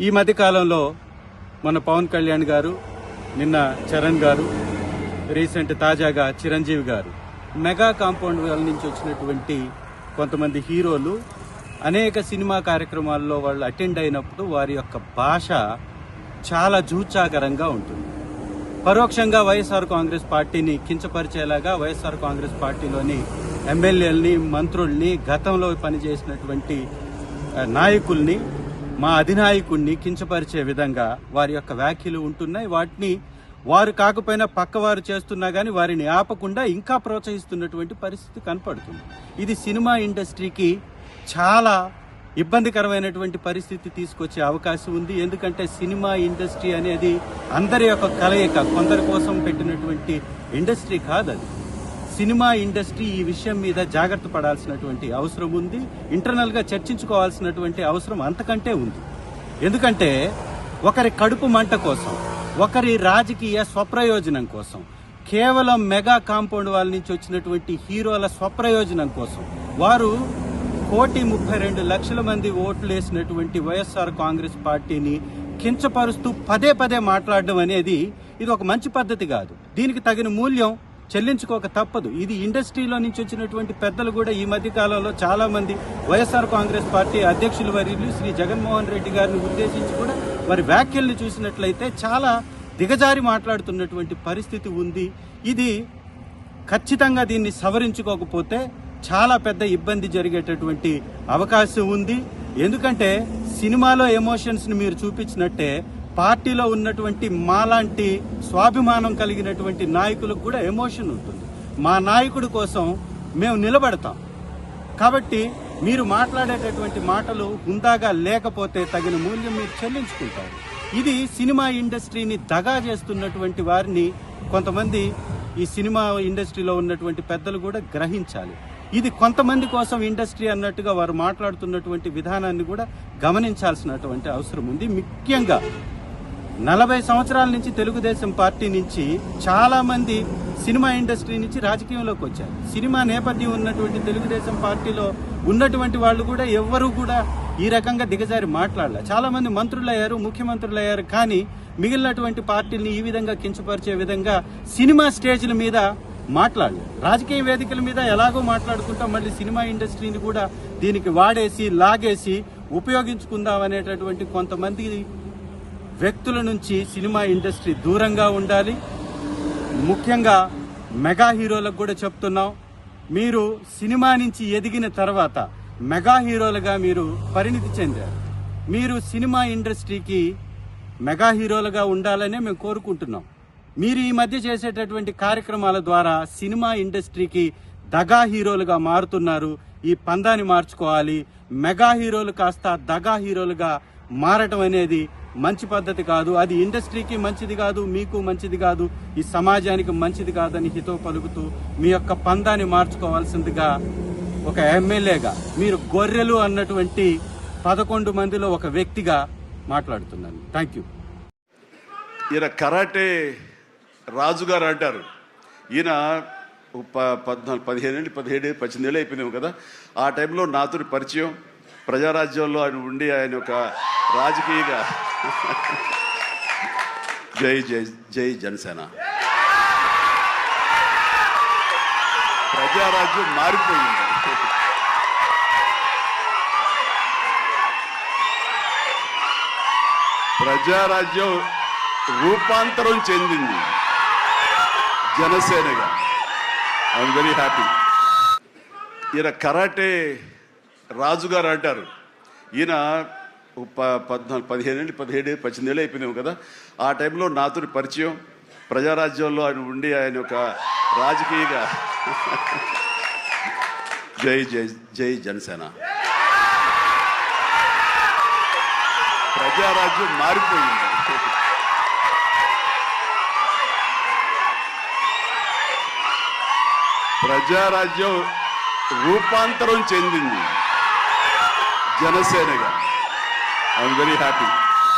ఈ మధ్యకాలంలో మన పవన్ కళ్యాణ్ గారు నిన్న చరణ్ గారు రీసెంట్ తాజాగా చిరంజీవి గారు మెగా కాంపౌండ్ వాళ్ళ నుంచి వచ్చినటువంటి కొంతమంది హీరోలు అనేక సినిమా కార్యక్రమాల్లో వాళ్ళు అటెండ్ అయినప్పుడు వారి యొక్క భాష చాలా జూచాకరంగా ఉంటుంది. పరోక్షంగా వైఎస్ఆర్ కాంగ్రెస్ పార్టీని కించపరిచేలాగా వైఎస్ఆర్ కాంగ్రెస్ పార్టీలోని ఎమ్మెల్యేలని మంత్రుల్ని గతంలో పనిచేసినటువంటి నాయకుల్ని మా అధినాయకుణ్ణి కించపరిచే విధంగా వారి యొక్క వ్యాఖ్యలు ఉంటున్నాయి. వాటిని వారు కాకపోయినా పక్కవారు చేస్తున్నా కానీ వారిని ఆపకుండా ఇంకా ప్రోత్సహిస్తున్నటువంటి పరిస్థితి కనపడుతుంది. ఇది సినిమా ఇండస్ట్రీకి చాలా ఇబ్బందికరమైనటువంటి పరిస్థితి తీసుకొచ్చే అవకాశం ఉంది. ఎందుకంటే సినిమా ఇండస్ట్రీ అనేది అందరి యొక్క కలయిక కొందరి కోసం పెట్టినటువంటి ఇండస్ట్రీ కాదు అది సినిమా ఇండస్ట్రీ ఈ విషయం మీద జాగ్రత్త పడాల్సినటువంటి అవసరం ఉంది. ఇంటర్నల్గా చర్చించుకోవాల్సినటువంటి అవసరం అంతకంటే ఉంది. ఎందుకంటే ఒకరి కడుపు మంట కోసం ఒకరి రాజకీయ స్వప్రయోజనం కోసం కేవలం మెగా కాంపౌండ్ వాళ్ళ నుంచి వచ్చినటువంటి హీరోల స్వప్రయోజనం కోసం వారు కోటి ముప్పై రెండు లక్షల మంది ఓట్లు వేసినటువంటి వైఎస్ఆర్ కాంగ్రెస్ పార్టీని కించపరుస్తూ పదే పదే మాట్లాడడం అనేది ఇది ఒక మంచి పద్ధతి కాదు. దీనికి తగిన మూల్యం చెల్లించుకోక తప్పదు. ఇది ఇండస్ట్రీలో నుంచి వచ్చినటువంటి పెద్దలు కూడా ఈ మధ్య కాలంలో చాలా మంది వైఎస్ఆర్ కాంగ్రెస్ పార్టీ అధ్యక్షులు వర్యులు శ్రీ జగన్మోహన్ రెడ్డి గారిని ఉద్దేశించి కూడా వారి వ్యాఖ్యల్ని చూసినట్లయితే చాలా దిగజారి మాట్లాడుతున్నటువంటి పరిస్థితి ఉంది. ఇది ఖచ్చితంగా దీన్ని సవరించుకోకపోతే చాలా పెద్ద ఇబ్బంది జరిగేటటువంటి అవకాశం ఉంది. ఎందుకంటే సినిమాలో ఎమోషన్స్ని మీరు చూపించినట్టే పార్టీలో ఉన్నటువంటి మాలాంటి స్వాభిమానం కలిగినటువంటి నాయకులకు కూడా ఎమోషన్ ఉంటుంది. మా నాయకుడి కోసం మేము నిలబడతాం. కాబట్టి మీరు మాట్లాడేటటువంటి మాటలు హుందాగా లేకపోతే తగిన మూల్యం మీరు చెల్లించుకుంటారు. ఇది సినిమా ఇండస్ట్రీని దగా చేస్తున్నటువంటి వారిని కొంతమంది ఈ సినిమా ఇండస్ట్రీలో ఉన్నటువంటి పెద్దలు కూడా గ్రహించాలి. ఇది కొంతమంది కోసం ఇండస్ట్రీ అన్నట్టుగా వారు మాట్లాడుతున్నటువంటి విధానాన్ని కూడా గమనించాల్సినటువంటి అవసరం ఉంది. ముఖ్యంగా నలభై సంవత్సరాల నుంచి తెలుగుదేశం పార్టీ నుంచి చాలా మంది సినిమా ఇండస్ట్రీ నుంచి రాజకీయంలోకి వచ్చారు. సినిమా నేపథ్యం ఉన్నటువంటి తెలుగుదేశం పార్టీలో ఉన్నటువంటి వాళ్ళు కూడా ఎవ్వరూ కూడా ఈ రకంగా దిగజారి మాట్లాడలే. చాలా మంది మంత్రులు అయ్యారు ముఖ్యమంత్రులు అయ్యారు కానీ మిగిలినటువంటి పార్టీల్ని ఈ విధంగా కించపరిచే విధంగా సినిమా స్టేజ్ల మీద మాట్లాడలేదు రాజకీయ వేదికల మీద ఎలాగో మాట్లాడుకుంటాం మళ్ళీ సినిమా ఇండస్ట్రీని కూడా దీనికి వాడేసి లాగేసి ఉపయోగించుకుందాం అనేటటువంటి కొంతమంది వ్యక్తుల నుంచి సినిమా ఇండస్ట్రీ దూరంగా ఉండాలి. ముఖ్యంగా మెగా హీరోలకు కూడా చెప్తున్నాం. మీరు సినిమా నుంచి ఎదిగిన తర్వాత మెగా హీరోలుగా మీరు పరిణితి చెందారు. మీరు సినిమా ఇండస్ట్రీకి మెగా హీరోలుగా ఉండాలనే మేము కోరుకుంటున్నాం. మీరు ఈ మధ్య చేసేటటువంటి కార్యక్రమాల ద్వారా సినిమా ఇండస్ట్రీకి దగా హీరోలుగా మారుతున్నారు. ఈ పందాన్ని మార్చుకోవాలి. మెగా హీరోలు కాస్త దగా హీరోలుగా మారటం అనేది మంచి పద్ధతి కాదు. అది ఇండస్ట్రీకి మంచిది కాదు మీకు మంచిది కాదు. ఈ సమాజానికి మంచిది కాదని హితో పలుకుతూ మీ యొక్క పందాన్ని మార్చుకోవాల్సిందిగా ఒక ఎమ్మెల్యేగా మీరు గొర్రెలు అన్నటువంటి పదకొండు మందిలో ఒక వ్యక్తిగా మాట్లాడుతున్నాను. థ్యాంక్ యూ ఈయన కరాటే రాజుగారు అంటారు. ఈయన ప- పద్నాలుగు పదిహేను పదిహేడు పద్దెనిమిది ఏళ్ళు అయిపోయినాము కదా. ఆ టైంలో నాతో పరిచయం ప్రజారాజ్యంలో ఆయన ఉండి ఆయన ఒక రాజకీయగా జై జై జై జనసేన. ప్రజారాజ్యం మారిపోయింది. ప్రజారాజ్యం రూపాంతరం చెందింది జనసేనగా. ఐఎమ్ వెరీ హ్యాపీ ఈయన కరాటే రాజుగారు అంటారు. ఈయన ప- పద్నాలుగు పదిహేను ఏళ్ళు పదిహేడు పద్దెనిమిది ఏళ్ళు అయిపోయినాము కదా. ఆ టైంలో నాతో పరిచయం ప్రజారాజ్యంలో ఆయన ఉండి ఆయన ఒక రాజకీయగా. జై జై జై జనసేన. ప్రజారాజ్యం మారిపోయింది. ప్రజారాజ్యం రూపాంతరం చెందింది జనసేనగా. I'm very happy